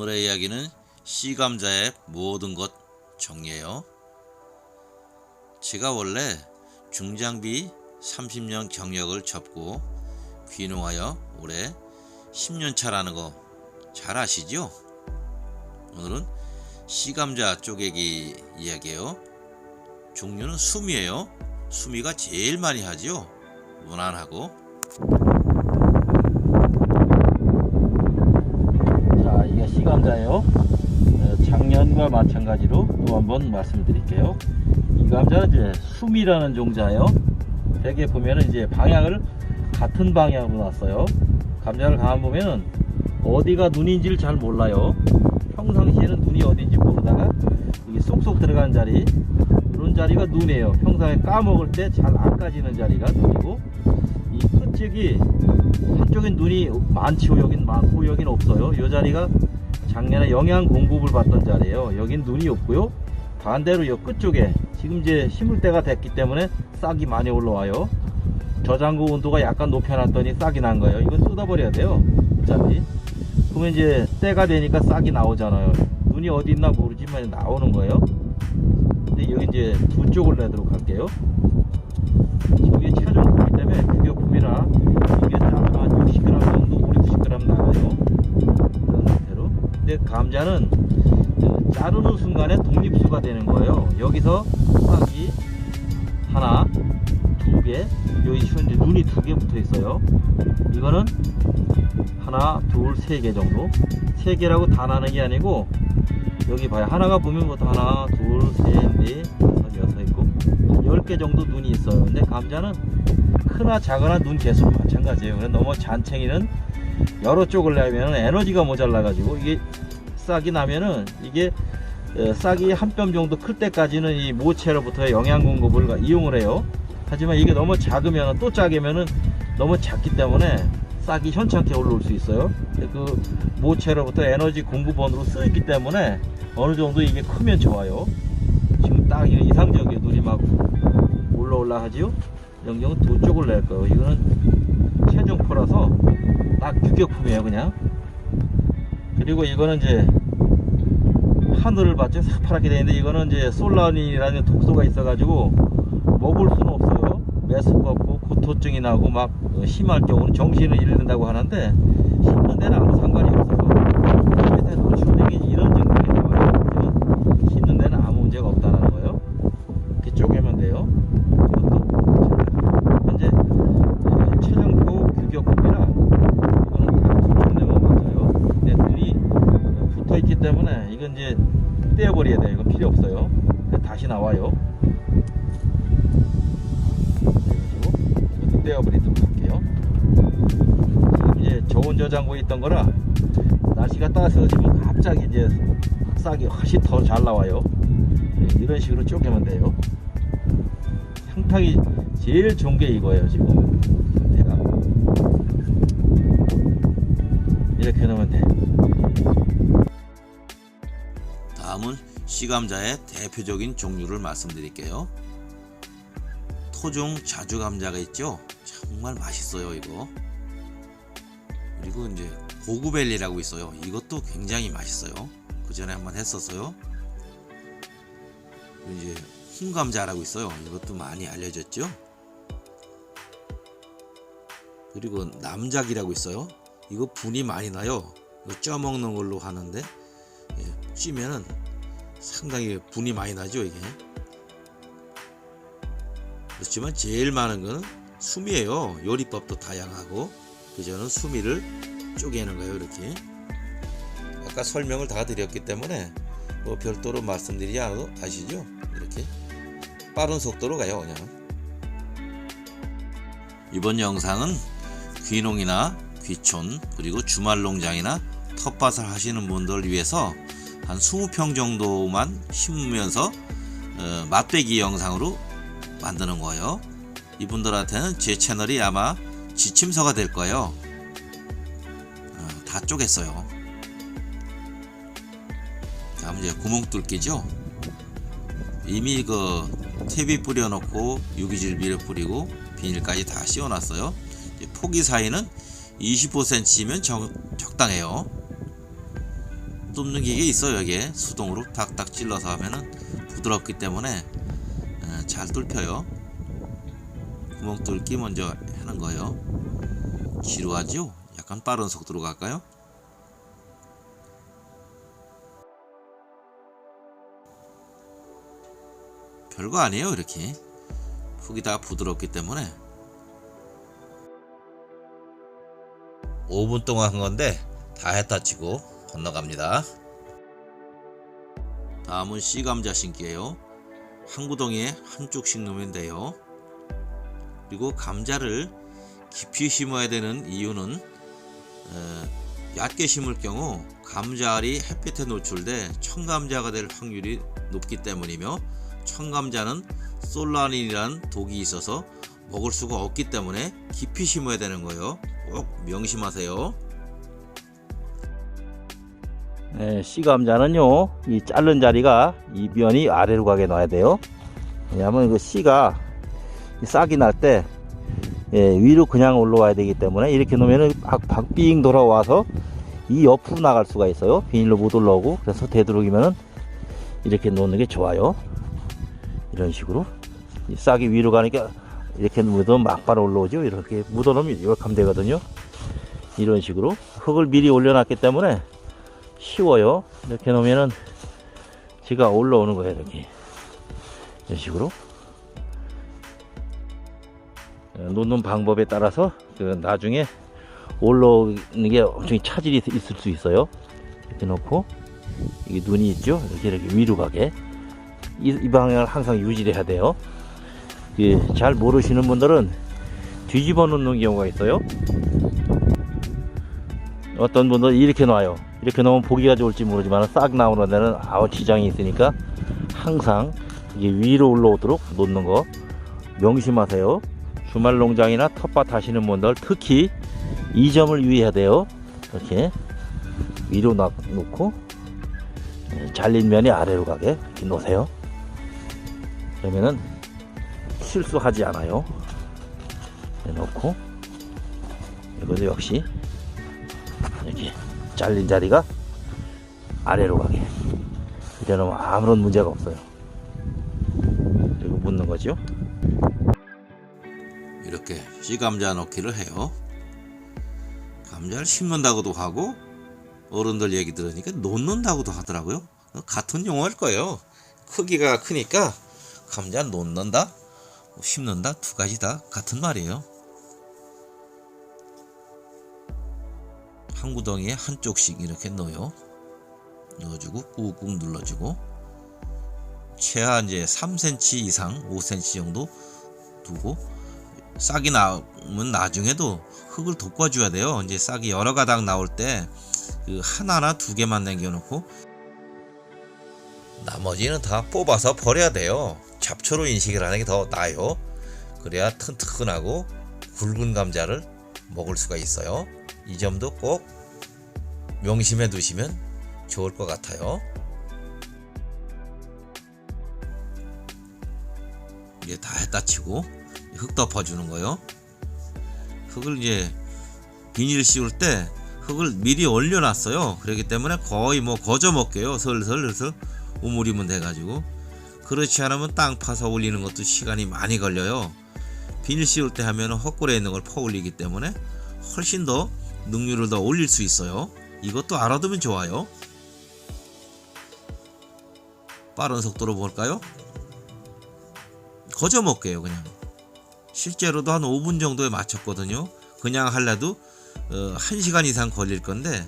오늘의 이야기는 씨감자의 모든 것 정리해요. 제가 원래 중장비 30년 경력을 접고 귀농하여 올해 10년 차라는 거 잘 아시죠? 오늘은 씨감자 쪼개기 이야기예요. 종류는 수미예요. 수미가 제일 많이 하죠. 무난하고 자, 이게 씨 감자예요. 어, 작년과 마찬가지로 또 한번 말씀드릴게요. 이 감자는 이제 숨이라는 종자예요. 대개 보면은 이제 방향을 같은 방향으로 놨어요. 감자를 가만 보면은 어디가 눈인지를 잘 몰라요. 평상시에는 눈이 어딘지 모르다가 이게 쏙쏙 들어가는 자리 그런 자리가 눈이에요. 평상에 까먹을 때 잘 안 까지는 자리가 눈이고 이 끝쪽이 한쪽엔 눈이 많지요. 여긴 많고 여긴 없어요. 이 자리가 작년에 영양 공급을 받던 자리예요. 여긴 눈이 없고요. 반대로 이 끝쪽에 지금 이제 심을 때가 됐기 때문에 싹이 많이 올라와요. 저장고 온도가 약간 높여놨더니 싹이 난 거예요. 이건 뜯어버려야 돼요. 어차피. 그러면 이제 때가 되니까 싹이 나오잖아요. 눈이 어디 있나 모르지만 나오는 거예요. 근데 여기 이제 두 쪽을 내도록 할게요. 이게 최종품이기 때문에 규격품이라 이게 작으면 한 60g 감자는 어, 자르는 순간에 독립수가 되는 거예요. 여기서 싹이 하나, 두 개, 여기 현재 눈이 두 개 붙어 있어요. 이거는 하나, 둘, 세 개 정도. 세 개라고 다 나는 게 아니고 여기 봐요. 하나가 보면 것도 하나, 둘, 셋, 넷, 다섯, 여섯 있고 한 10개 정도 눈이 있어요. 근데 감자는 크나 작으나 눈 개수는 마찬가지예요. 근데 너무 잔챙이는 여러 쪽을 내면 에너지가 모자라 가지고 이게 싹이 나면은 이게 어, 싹이 한 뼘 정도 클 때까지는 이 모체로부터 영양 공급을 이용을 해요. 하지만 이게 너무 작으면 또 작으면은 너무 작기 때문에 싹이 현찮게 올라올 수 있어요. 그 모체로부터 에너지 공급원으로 쓰이기 때문에 어느 정도 이게 크면 좋아요. 지금 딱 이상적이에요. 눈이 막 올라 올라 하지요. 영경은 두 쪽을 낼 거예요. 이거는 최종포라서 딱 규격품이에요, 그냥. 그리고 이거는 이제 하늘을 봤죠. 새파랗게 되어 있는데 이거는 이제 솔라닌이라는 독소가 있어가지고 먹을 수는 없어요. 매스가 없고 고토증이 나고 막 어, 심할 경우는 정신을 잃는다고 하는데 심는 데는 아무 상관이 없어요. 밑에 노출되기 이런 증상이 나와요. 하지만 심는 데는 아무 문제가 없다는 거예요. 이렇게 쪼개면 돼요. 이것도 현재 에, 최종표 규격품이라 이거는 다두쪽 내면 맞아요. 근데 눈이 붙어 있기 때문에 이건 이제 떼어버려야 돼요. 이건 필요 없어요. 근데 다시 나와요. 이것도 떼어버리도록 할게요. 지금 이제 저온 저장고에 있던 거라 날씨가 따스해지면 갑자기 이제 싹이 훨씬 더 잘 나와요. 네, 이런 식으로 쪼개면 돼요. 향탕이 제일 좋은 게 이거예요, 지금. 상태가. 이렇게 놓으면 돼. 씨감자의 대표적인 종류를 말씀드릴게요. 토종 자주 감자가 있죠. 정말 맛있어요 이거. 그리고 이제 고구벨리라고 있어요. 이것도 굉장히 맛있어요. 그 전에 한번 했었어요. 이제 홍감자라고 있어요. 이것도 많이 알려졌죠. 그리고 남작이라고 있어요. 이거 분이 많이 나요. 이거 쪄 먹는 걸로 하는데 예, 찌면은 상당히 분이 많이 나죠 이게. 그렇지만 제일 많은 거는 수미예요. 요리법도 다양하고. 그저는 수미를 쪼개는 거예요 이렇게. 아까 설명을 다 드렸기 때문에 뭐 별도로 말씀드리지 않아도 아시죠? 이렇게. 빠른 속도로 가요 그냥. 이번 영상은 귀농이나 귀촌 그리고 주말 농장이나 텃밭을 하시는 분들 위해서 한 20평 정도만 심으면서 어, 맛배기 영상으로 만드는 거예요. 이분들한테는 제 채널이 아마 지침서가 될 거예요. 어, 다 쪼갰어요. 다음 이제 구멍 뚫기죠. 이미 그 탭이 뿌려놓고 유기질 비료 뿌리고 비닐까지 다 씌워놨어요. 포기 사이는 25cm면 적당해요. 뚫는 기계 있어요 여기에. 수동으로 탁탁 찔러서 하면은 부드럽기 때문에 에, 잘 뚫혀요. 구멍 뚫기 먼저 하는 거예요. 지루하죠? 약간 빠른 속도로 갈까요? 별거 아니에요 이렇게. 흙이 다 부드럽기 때문에. 5분 동안 한 건데 다 했다 치고 건너갑니다 다음은 씨감자 심기예요 한 구덩이에 한쪽씩 넣으면 돼요 그리고 감자를 깊이 심어야 되는 이유는 에, 얕게 심을 경우 감자알이 햇빛에 노출돼 청감자가 될 확률이 높기 때문이며 청감자는 솔라닌이라는 독이 있어서 먹을 수가 없기 때문에 깊이 심어야 되는 거예요. 꼭 명심하세요. 네, 씨감자는요, 이 자른 자리가 이 면이 아래로 가게 놔야 돼요. 왜냐하면 그 씨가 이 싹이 날때 예, 위로 그냥 올라와야 되기 때문에 이렇게 놓으면은 박, 박빙 돌아와서 이 옆으로 나갈 수가 있어요. 비닐로 못 올라오고 그래서 되도록이면은 이렇게 놓는 게 좋아요. 이런 식으로 이 싹이 위로 가니까 이렇게 묻으면 막바로 올라오죠. 이렇게 묻어놓으면 이렇게 하면 되거든요. 이런 식으로 흙을 미리 올려놨기 때문에 쉬워요. 이렇게 놓으면은 지가 올라오는 거예요. 이렇게 이런 식으로 어, 놓는 방법에 따라서 그 나중에 올라오는 게 엄청 차질이 있을 수 있어요. 이렇게 놓고 이게 눈이 있죠. 이렇게 이렇게 위로 가게 이, 이 방향을 항상 유지를 해야 돼요. 예, 잘 모르시는 분들은 뒤집어 놓는 경우가 있어요. 어떤 분들은 이렇게 놔요. 이렇게 놓으면 보기가 좋을지 모르지만 싹 나오는 데는 아우 지장이 있으니까 항상 이게 위로 올라오도록 놓는 거 명심하세요. 주말 농장이나 텃밭 하시는 분들 특히 이 점을 유의해야 돼요. 이렇게 위로 놔- 놓고 예, 잘린 면이 아래로 가게 이렇게 놓으세요. 그러면은 실수하지 않아요. 이렇게 놓고 이것도 역시 이렇게 잘린 자리가 아래로 가게 놓으면 아무런 문제가 없어요. 그리고 묻는 거죠. 이렇게 씨감자 넣기를 해요. 감자를 심는다고도 하고 어른들 얘기 들으니까 놓는다고도 하더라고요. 같은 용어일 거예요. 크기가 크니까 감자 놓는다, 뭐 심는다 두 가지 다 같은 말이에요. 한 구덩이에 한쪽씩 이렇게 넣어요. 넣어주고 꾹꾹 눌러주고 최하 이제 3cm 이상 5cm 정도 두고 싹이 나오면 나중에도 흙을 돋궈줘야 돼요. 이제 싹이 여러 가닥 나올 때 그 하나나 두 개만 남겨놓고 나머지는 다 뽑아서 버려야 돼요. 잡초로 인식을 하는 게 더 나아요. 그래야 튼튼하고 굵은 감자를 먹을 수가 있어요. 이 점도 꼭 명심해 두시면 좋을 것 같아요. 이제 다 했다 치고 흙 덮어주는 거요. 흙을 이제 비닐 씌울 때 흙을 미리 올려놨어요. 그렇기 때문에 거의 뭐 거저 먹게요. 슬슬슬 우물이면 돼가지고 그렇지 않으면 땅 파서 올리는 것도 시간이 많이 걸려요. 비닐 씌울 때 하면 헛골에 있는 걸 퍼 올리기 때문에 훨씬 더 능률을 더 올릴 수 있어요. 이것도 알아두면 좋아요. 빠른 속도로 볼까요? 거저 먹게요 그냥. 실제로도 한 5분 정도에 맞췄거든요. 그냥 할래도 어, 1시간 이상 걸릴 건데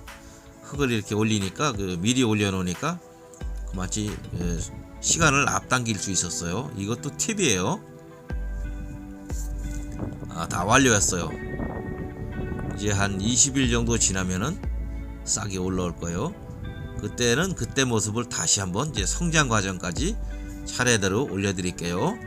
흙을 이렇게 올리니까 그 미리 올려놓으니까 그 마치 어, 시간을 앞당길 수 있었어요. 이것도 팁이에요. 아, 다 완료했어요. 이제 한 20일 정도 지나면은 싹이 올라올 거예요. 그때는 그때 모습을 다시 한번 이제 성장 과정까지 차례대로 올려드릴게요.